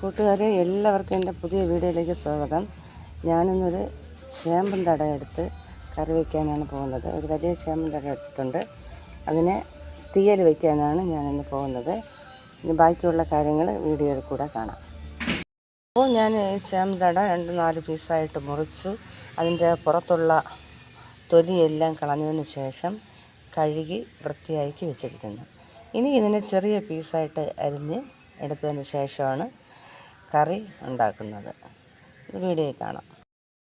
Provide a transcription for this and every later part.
കൂട്ടുകാരെ എല്ലാവർക്കും എന്റെ പുതിയ വീഡിയോയിലേക്ക് സ്വാഗതം. ഞാനിന്നൊരു ചേമ്പൻ തട എടുത്ത് കറി വയ്ക്കാനാണ് പോകുന്നത്. ഒരു വലിയ ചേമ്പൻ തട എടുത്തിട്ടുണ്ട്. അതിനെ തീയൽ വയ്ക്കാനാണ് ഞാനിന്ന് പോകുന്നത്. ഇനി ബാക്കിയുള്ള കാര്യങ്ങൾ വീഡിയോയിൽ കൂടെ കാണാം. അപ്പോൾ ഞാൻ ഈ ചേമ്പൻ തട രണ്ട് നാല് പീസായിട്ട് മുറിച്ചു. അതിന്റെ പുറത്തുള്ള തൊലിയെല്ലാം കളഞ്ഞതിന് ശേഷം കഴുകി വൃത്തിയാക്കി വെച്ചിരിക്കുന്നു. ഇനി ഇതിനെ ചെറിയ പീസായിട്ട് അരിഞ്ഞ് എടുത്തതിന് ശേഷമാണ് കറി ഉണ്ടാക്കുന്നത്. ഇത് വീഡിയോയിൽ കാണാം.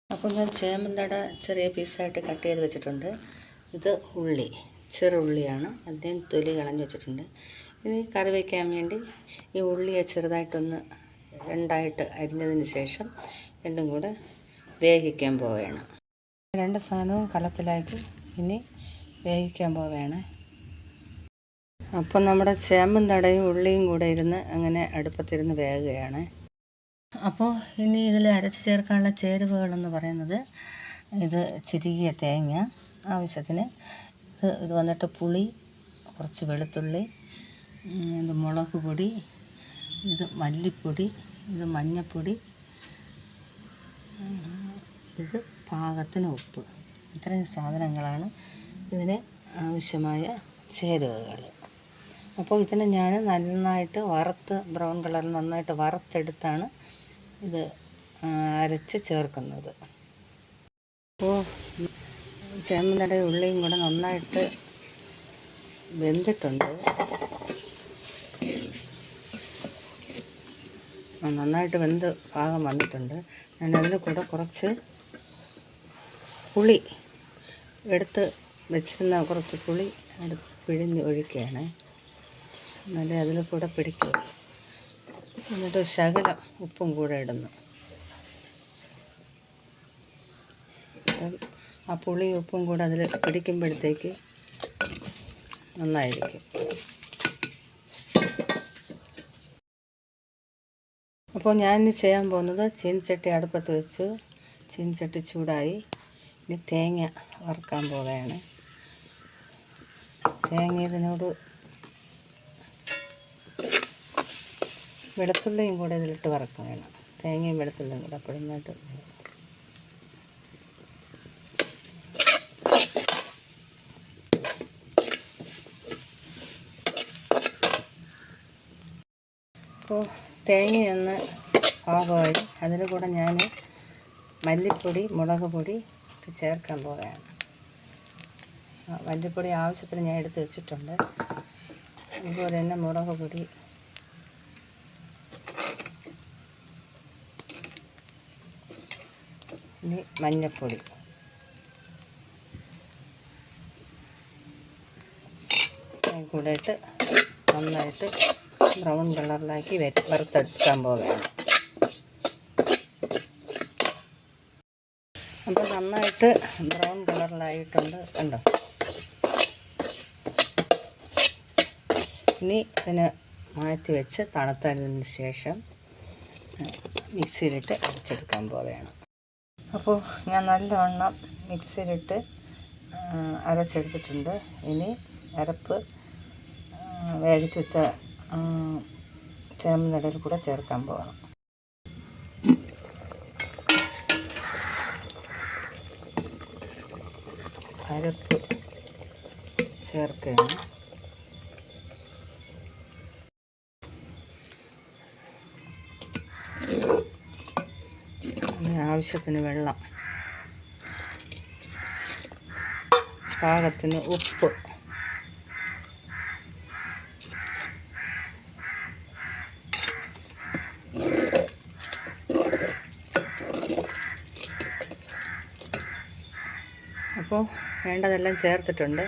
അപ്പോൾ ഞാൻ ചേമ്പന്തട ചെറിയ പീസായിട്ട് കട്ട് ചെയ്ത് വെച്ചിട്ടുണ്ട്. ഇത് ഉള്ളി ചെറുള്ളിയാണ്. അദ്ദേഹം തൊലി കളഞ്ഞ് വെച്ചിട്ടുണ്ട്. ഇത് കറി വയ്ക്കാൻ വേണ്ടി ഈ ഉള്ളിയെ ചെറുതായിട്ടൊന്ന് രണ്ടായിട്ട് അരിഞ്ഞതിന് ശേഷം രണ്ടും കൂടെ വേവിക്കാൻ പോവുകയാണ്. രണ്ട് സാധനവും കലത്തിലാക്കി ഇനി വേവിക്കാൻ പോവുകയാണ്. അപ്പം നമ്മുടെ ചേമ്പും തടയും ഉള്ളിയും കൂടെ ഇരുന്ന് അങ്ങനെ അടുപ്പത്തിരുന്ന് വേകുകയാണ് അപ്പോൾ ഇനി ഇതിൽ അരച്ച് ചേർക്കാനുള്ള ചേരുവകളെന്ന് പറയുന്നത് ഇത് ചിരുകിയ തേങ്ങ ആവശ്യത്തിന്. ഇത് ഇത് വന്നിട്ട് പുളി കുറച്ച് വെളുത്തുള്ളി ഇത് മുളക് പൊടി ഇത് മല്ലിപ്പൊടി ഇത് മഞ്ഞൾപ്പൊടി ഇത് പാകത്തിന് ഉപ്പ്. ഇത്രയും സാധനങ്ങളാണ് ഇതിന് ആവശ്യമായ ചേരുവകൾ. അപ്പോൾ ഇതിനെ ഞാൻ നന്നായിട്ട് വറുത്ത് ബ്രൗൺ കളറിൽ നന്നായിട്ട് വറുത്തെടുത്താണ് ഇത് അരച്ച് ചേർക്കുന്നത്. അപ്പോൾ ചേമ്പനട ഉള്ളിയും കൂടെ നന്നായിട്ട് വെന്തിട്ടുണ്ട്. നന്നായിട്ട് വെന്ത് പാകം വന്നിട്ടുണ്ട്. ഞാൻ അതിൽ കൂടെ കുറച്ച് പുളി എടുത്ത് വെച്ചിരുന്ന കുറച്ച് പുളി എടുത്ത് പിഴിഞ്ഞ് ഒഴിക്കുകയാണ്. എന്നാലേ അതിൽ കൂടെ പിടിക്കുക എന്നിട്ട് ശകലം ഉപ്പും കൂടെ ഇടുന്നു. ആ പുളി ഉപ്പും കൂടെ അതിൽ പിടിക്കുമ്പോഴത്തേക്ക് നന്നായിരിക്കും. അപ്പോൾ ഞാൻ ചെയ്യാൻ പോകുന്നത് ചീനിച്ചട്ടി അടുപ്പത്ത് വെച്ചു ചീനിച്ചട്ടി ചൂടായി. ഇനി തേങ്ങ വറുക്കാൻ പോവുകയാണ്. തേങ്ങ ഇതിനോട് വെളുത്തുള്ളിയും കൂടെ ഇതിലിട്ട് വറക്കാൻ വേണം. തേങ്ങയും വെളുത്തുള്ളിയും കൂടെ അപ്പോൾ നന്നായിട്ട് അപ്പോൾ തേങ്ങയൊന്ന് പാകമായി അതിൽ കൂടെ ഞാൻ മല്ലിപ്പൊടി മുളക് പൊടി ചേർക്കാൻ പോവുകയാണ്. മല്ലിപ്പൊടി ആവശ്യത്തിന് ഞാൻ എടുത്ത് വെച്ചിട്ടുണ്ട്. അതുപോലെ തന്നെ മുളക് പൊടി ഇനി മഞ്ഞൾപ്പൊടി കൂടെ ഇട്ട് നന്നായിട്ട് ബ്രൗൺ കളറിലാക്കി വറുത്തെടുക്കാൻ പോവുകയാണ്. അപ്പോൾ നന്നായിട്ട് ബ്രൗൺ കളറിലായിട്ടുണ്ട് കണ്ടോ? ഇനി ഇതിനെ മാറ്റി വെച്ച് തണുത്തതിന് ശേഷം മിക്സിയിലിട്ട് അരച്ചെടുക്കാൻ പോവുകയാണ്. അപ്പോൾ ഞാൻ നല്ലവണ്ണം മിക്സിയിലിട്ട് അരച്ചെടുത്തിട്ടുണ്ട്. ഇനി അരപ്പ് വേവിച്ച് വെച്ച ചേമ്പനടയിൽ കൂടെ ചേർക്കാൻ പോകണം അരപ്പ് ചേർക്കുകയാണ് ഇനി ആവശ്യത്തിന് വെള്ളം. പാകത്തിന് ഉപ്പ്. അപ്പോൾ വേണ്ടതെല്ലാം ചേർത്തിട്ടുണ്ട്.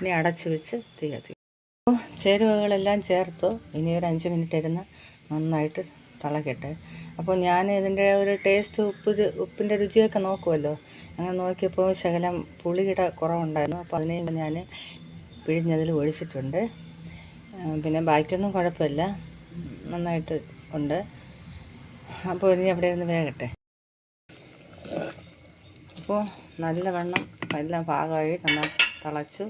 ഇനി അടച്ചു വെച്ച് തീ കത്തി അപ്പോൾ ചേരുവകളെല്ലാം ചേർത്തു. ഇനി ഒരു അഞ്ച് മിനിറ്റ് ഇരുന്ന് നന്നായിട്ട് തിളക്കട്ടെ. അപ്പോൾ ഞാൻ ഇതിന്റെ ഒരു ടേസ്റ്റ് ഉപ്പ് ഉപ്പിന്റെ രുചിയൊക്കെ നോക്കുമല്ലോ അങ്ങനെ നോക്കിയപ്പോൾ ശകലം പുളിയുടെ കുറവുണ്ടായിരുന്നു. അപ്പോൾ അതിനെ ഞാൻ പിഴിഞ്ഞതിൽ ഒഴിച്ചിട്ടുണ്ട്. പിന്നെ ബാക്കിയൊന്നും കുഴപ്പമില്ല. നന്നായിട്ട് ഉണ്ട്. അപ്പോൾ ഇനി അവിടെ ഇരുന്ന് വേകട്ടെ അപ്പോൾ നല്ലവണ്ണം എല്ലാം പാകമായി നന്നാ തിളച്ചു.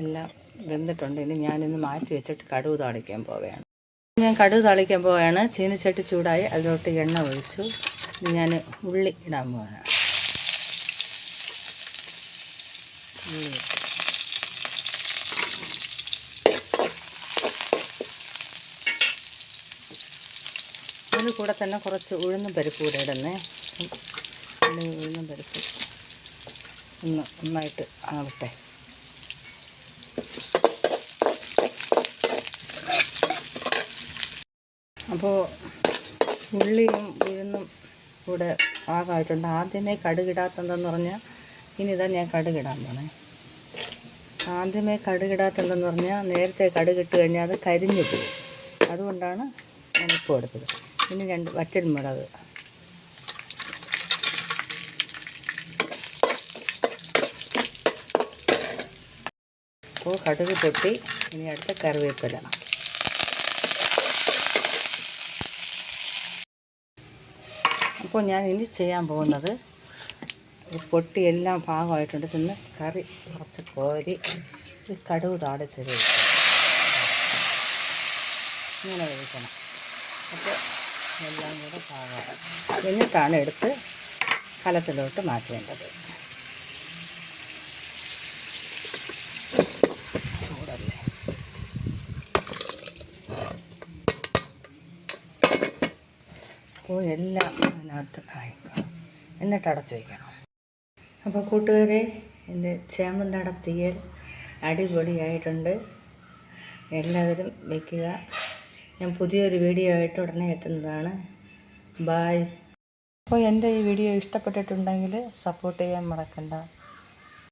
എല്ലാം വെന്തിട്ടുണ്ട്. ഇനി ഞാനിന്ന് മാറ്റി വെച്ചിട്ട് കടുവ് താളിക്കാൻ പോവുകയാണ്. ഞാൻ കടുക് താളിക്കാൻ പോവുകയാണ് ചീനിച്ചട്ടി ചൂടായി അതിലോട്ട് എണ്ണ ഒഴിച്ചു. ഞാൻ ഉള്ളി ഇടാൻ പോവാണ്. അതിന് കൂടെ തന്നെ കുറച്ച് ഉഴുന്ന പരിപ്പ് കൂടെ ഇടുന്നേ. ഉഴുന്നും പരിപ്പ് ഒന്ന് നന്നായിട്ട് ആവട്ടെ. അപ്പോൾ ഉള്ളിയും ഉഴുന്നും കൂടെ പാകമായിട്ടുണ്ട്. ആദ്യമേ കടുകിടാത്തതെന്ന് പറഞ്ഞാൽ ഇനി ഇതാ ഞാൻ കടുകിടാൻ പോണേ. ആദ്യമേ കടുകിടാത്തതെന്ന് പറഞ്ഞാൽ നേരത്തെ കടുകിട്ട് കഴിഞ്ഞാൽ അത് കരിഞ്ഞു പോകും അതുകൊണ്ടാണ് ഞാൻ ഇപ്പോൾ എടുത്തത്. ഇനി രണ്ട് വറ്റൽ മുളക്. അപ്പോൾ കടുക് പൊട്ടി. ഇനി അടുത്ത കറിവേപ്പില. അപ്പോൾ ഞാൻ ഇനി ചെയ്യാൻ പോകുന്നത് പൊട്ടി എല്ലാം ഭാഗമായിട്ടുണ്ട് പിന്നെ കറി കുറച്ച് കോരി ഈ കടുവ് താടിച്ച് കഴിക്കണം ഇങ്ങനെ കഴിക്കണം അപ്പോൾ എല്ലാം കൂടെ പാകമാണ് എന്നിട്ടാണ് എടുത്ത് കലത്തിലോട്ട് മാറ്റേണ്ടത്. അപ്പോൾ എല്ലാം അതിനകത്ത് ആയി എന്നിട്ട് അടച്ചു വയ്ക്കണം അപ്പോൾ കൂട്ടുകാരെ എന്റെ ചേമ്പൻ നടത്തിയൽ അടിപൊളിയായിട്ടുണ്ട്. എല്ലാവരും വയ്ക്കുക. ഞാൻ പുതിയൊരു വീഡിയോ ആയിട്ട് ഉടനെ എത്തുന്നതാണ്. ബായ് അപ്പോൾ എന്റെ ഈ വീഡിയോ ഇഷ്ടപ്പെട്ടിട്ടുണ്ടെങ്കിൽ സപ്പോർട്ട് ചെയ്യാൻ മറക്കണ്ട.